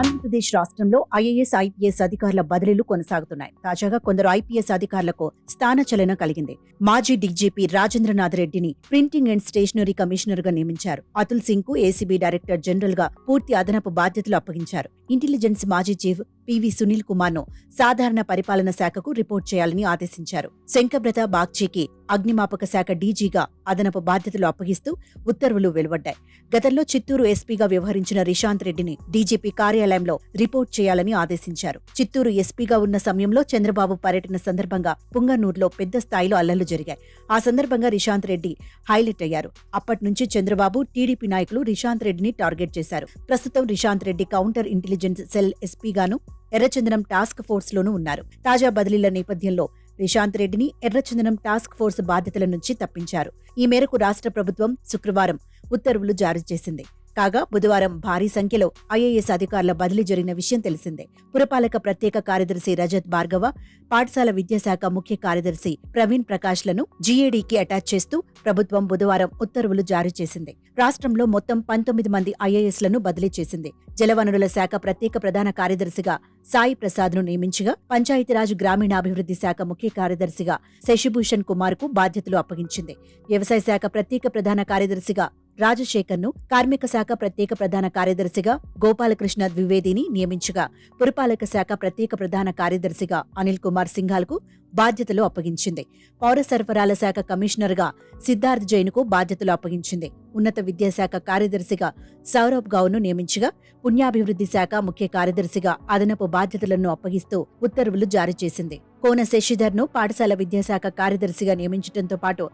ఆంధ్రప్రదేశ్ రాష్ట్రంలో IAS IPS అధికారుల బదిలీలు కొనసాగుతున్నాయి. తాజాగా కొందరు ఐపీఎస్ అధికారులకు స్థానచలనం కలిగింది. మాజీ డీజీపీ రాజేంద్రనాథ్ రెడ్డిని ప్రింటింగ్ అండ్ స్టేషనరీ కమిషనర్గా నియమించారు. అతుల్ సింగ్కు ఏసీబీ డైరెక్టర్ జనరల్గా పూర్తి అదనపు బాధ్యతలు అప్పగించారు. ఇంటెలిజెన్స్ మాజీ చీఫ్ పివి సునీల్ కుమార్ను సాధారణ పరిపాలన శాఖకు రిపోర్ట్ చేయాలని ఆదేశించారు. శంకబ్రత బాగ్చీకి అగ్నిమాపక శాఖ డీజీగా అదనపు బాధ్యతలు అప్పగిస్తూ ఉత్తర్వులు వెలువడ్డాయి. గతంలో చిత్తూరు ఎస్పీగా వ్యవహరించిన రిషాంత్ రెడ్డిని డీజీపీ కార్యాలయంలో రిపోర్ట్ చేయాలని ఆదేశించారు. చిత్తూరు ఎస్పీగా ఉన్న సమయంలో చంద్రబాబు పర్యటన సందర్భంగా పుంగనూరులో పెద్ద స్థాయిలో అల్లర్లు జరిగాయి. ఆ సందర్భంగా రిషాంత్ రెడ్డి హైలైట్ అయ్యారు. అప్పటి నుంచి చంద్రబాబు టీడీపీ నాయకులు రిషాంత్ రెడ్డిని టార్గెట్ చేశారు. ప్రస్తుతం Rishanth Reddy counter intelligence cell ఎస్పీగాను ఎర్రచందనం టాస్క్ ఫోర్స్ లోనూ ఉన్నారు. తాజా బదిలీల నేపథ్యంలో రిశాంత్ రెడ్డిని ఎర్రచందనం టాస్క్ ఫోర్స్ బాధ్యతల నుంచి తప్పించారు. ఈ మేరకు రాష్ట్ర ప్రభుత్వం శుక్రవారం ఉత్తర్వులు జారీ చేసింది. కాగా బుధవారం భారీ సంఖ్యలో ఐఏఎస్ అధికారుల బదిలీ జరిగిన విషయం తెలిసిందే. పురపాలక ప్రత్యేక కార్యదర్శి రజత్ భార్గవ పాఠశాల విద్యాశాఖ ముఖ్య కార్యదర్శి ప్రవీణ్ ప్రకాష్లను జీఏడీకి అటాచ్ చేస్తూ ప్రభుత్వం బుధవారం ఉత్తర్వులు జారీ చేసింది. రాష్ట్రంలో మొత్తం పంతొమ్మిది మంది ఐఏఎస్లను బదిలీ చేసింది. జలవనరుల శాఖ ప్రత్యేక ప్రధాన కార్యదర్శిగా సాయి ప్రసాద్ను నియమించగా పంచాయతీరాజ్ గ్రామీణాభివృద్ధి శాఖ ముఖ్య కార్యదర్శిగా శశిభూషణ్ కుమార్కు బాధ్యతలు అప్పగించింది. వ్యవసాయ శాఖ ప్రత్యేక ప్రధాన కార్యదర్శిగా రాజశేఖర్ను కార్మిక శాఖ ప్రత్యేక ప్రధాన కార్యదర్శిగా గోపాలకృష్ణ ద్వివేదిని నియమించగా పురపాలక శాఖ ప్రత్యేక ప్రధాన కార్యదర్శిగా అనిల్ కుమార్ సింఘాల్కు బాధ్యతలు అప్పగించింది. పౌర సరఫరాల శాఖ కమిషనర్గా సిద్ధార్థ్ జైన్కు బాధ్యతలు అప్పగించింది. ఉన్నత విద్యాశాఖ కార్యదర్శిగా సౌరభ్ గౌను నియమించగా పుణ్యాభివృద్ధి శాఖ ముఖ్య కార్యదర్శిగా అదనపు బాధ్యతలను అప్పగిస్తూ ఉత్తర్వులు జారీ చేసింది. కోన శశిధర్ను పాఠశాల విద్యాశాఖ కార్యదర్శిగా నియమించడంతో పాటు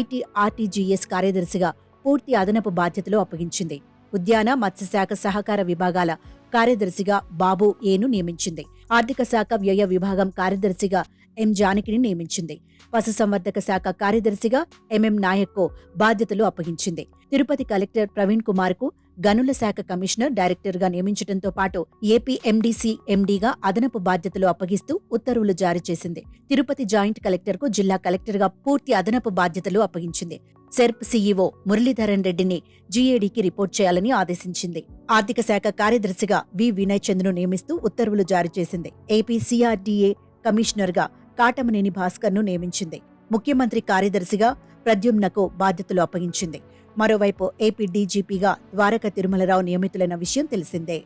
ఐటీ ఆర్టీజీఎస్ కార్యదర్శిగా పూర్తి అదనపు బాధ్యతలు అప్పగించింది. ఉద్యాన మత్స్యశాఖ సహకార విభాగాల కార్యదర్శిగా బాబు ఏను నియమించింది. ఆర్థిక శాఖ వ్యయ విభాగం కార్యదర్శిగా ఎం జానకిని నియమించింది. పశుసంవర్ధక శాఖ కార్యదర్శిగా ఎంఎం నాయక్కు బాధ్యతలు అప్పగించింది. తిరుపతి కలెక్టర్ ప్రవీణ్ కుమార్కు గనుల శాఖ కమిషనర్ డైరెక్టర్గా నియమించడంతో పాటు ఏపీ ఎండీసీ ఎండీగా అదనపు బాధ్యతలు అప్పగిస్తూ ఉత్తర్వులు జారీ చేసింది. తిరుపతి జాయింట్ కలెక్టర్కు జిల్లా కలెక్టర్గా పూర్తి అదనపు బాధ్యతలు అప్పగించింది. సెర్ప్ సీఈఓ మురళీధరన్ రెడ్డిని జీఏడీకి రిపోర్ట్ చేయాలని ఆదేశించింది. ఆర్థిక శాఖ కార్యదర్శిగా వి వినయ్ చంద్ను నియమిస్తూ ఉత్తర్వులు జారీ చేసింది. ఏపీ సిఆర్డీఏ కమిషనర్గా కాటమనేని భాస్కర్ను నియమించింది. ముఖ్యమంత్రి కార్యదర్శిగా ప్రద్యుమ్నకు బాధ్యతలు అప్పగించింది. మరోవైపు ఏపీ డీజీపీగా ద్వారక తిరుమలరావు నియమితులైన విషయం తెలిసిందే.